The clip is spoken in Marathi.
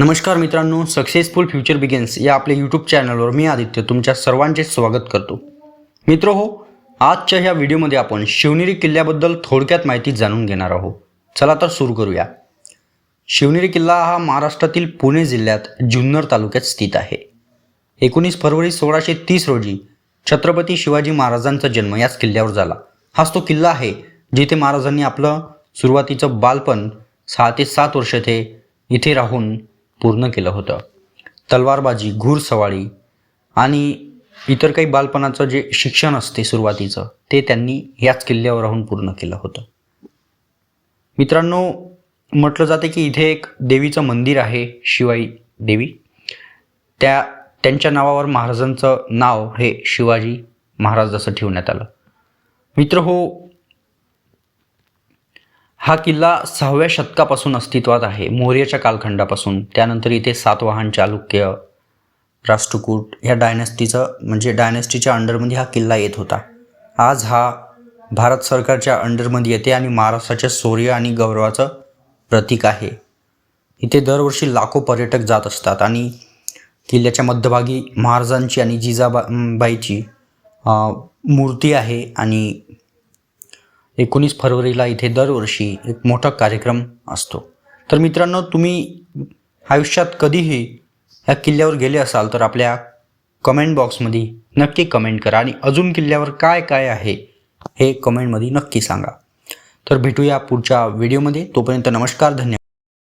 नमस्कार मित्रांनो सक्सेसफुल फ्युचर बिगिन्स या आपल्या यूट्यूब चॅनलवर मी आदित्य तुमच्या सर्वांचे स्वागत करतो. मित्र हो आजच्या ह्या व्हिडिओमध्ये आपण शिवनेरी किल्ल्याबद्दल थोडक्यात माहिती जाणून घेणार आहोत. चला तर सुरू करूया. शिवनेरी किल्ला हा महाराष्ट्रातील पुणे जिल्ह्यात जुन्नर तालुक्यात स्थित आहे. एकोणीस फरवरी सोळाशे तीस रोजी छत्रपती शिवाजी महाराजांचा जन्म याच किल्ल्यावर झाला. हाच तो किल्ला आहे जिथे महाराजांनी आपलं सुरुवातीचं बालपण सहा ते सात वर्ष ते इथे राहून पूर्ण केलं होतं. तलवारबाजी घुरसवारी आणि इतर काही बालपणाचं जे शिक्षण असते सुरुवातीचं ते त्यांनी याच किल्ल्यावर राहून पूर्ण केलं होतं. मित्रांनो म्हटलं जाते की इथे एक देवीचं मंदिर आहे शिवाई देवी. त्या त्यांच्या नावावर महाराजांचं नाव हे शिवाजी महाराज जसं ठेवण्यात आलं. मित्र हो हा किल्ला सहाव्या शतकापासून अस्तित्वात आहे मौर्याच्या कालखंडापासून. त्यानंतर इथे सातवाहन चालुक्य राष्ट्रकूट ह्या डायनेस्टीचं म्हणजे डायनेस्टीच्या अंडरमध्ये हा किल्ला येत होता. आज हा भारत सरकारच्या अंडरमध्ये येते आणि महाराष्ट्राच्या शौर्य आणि गौरवाचं प्रतीक आहे. इथे दरवर्षी लाखो पर्यटक जात असतात आणि किल्ल्याच्या मध्यभागी महाराजांची आणि जिजाबाईची मूर्ती आहे आणि एकोणीस फरवरीला इथे दरवर्षी एक मोठा कार्यक्रम असतो. तर मित्रांनो तुम्ही आयुष्यात कधीही ह्या किल्ल्यावर गेले असाल तर आपल्या कमेंट बॉक्समध्ये नक्की कमेंट करा आणि अजून किल्ल्यावर काय काय आहे हे कमेंटमध्ये नक्की सांगा. तर भेटूया पुढच्या व्हिडिओमध्ये तोपर्यंत नमस्कार धन्यवाद.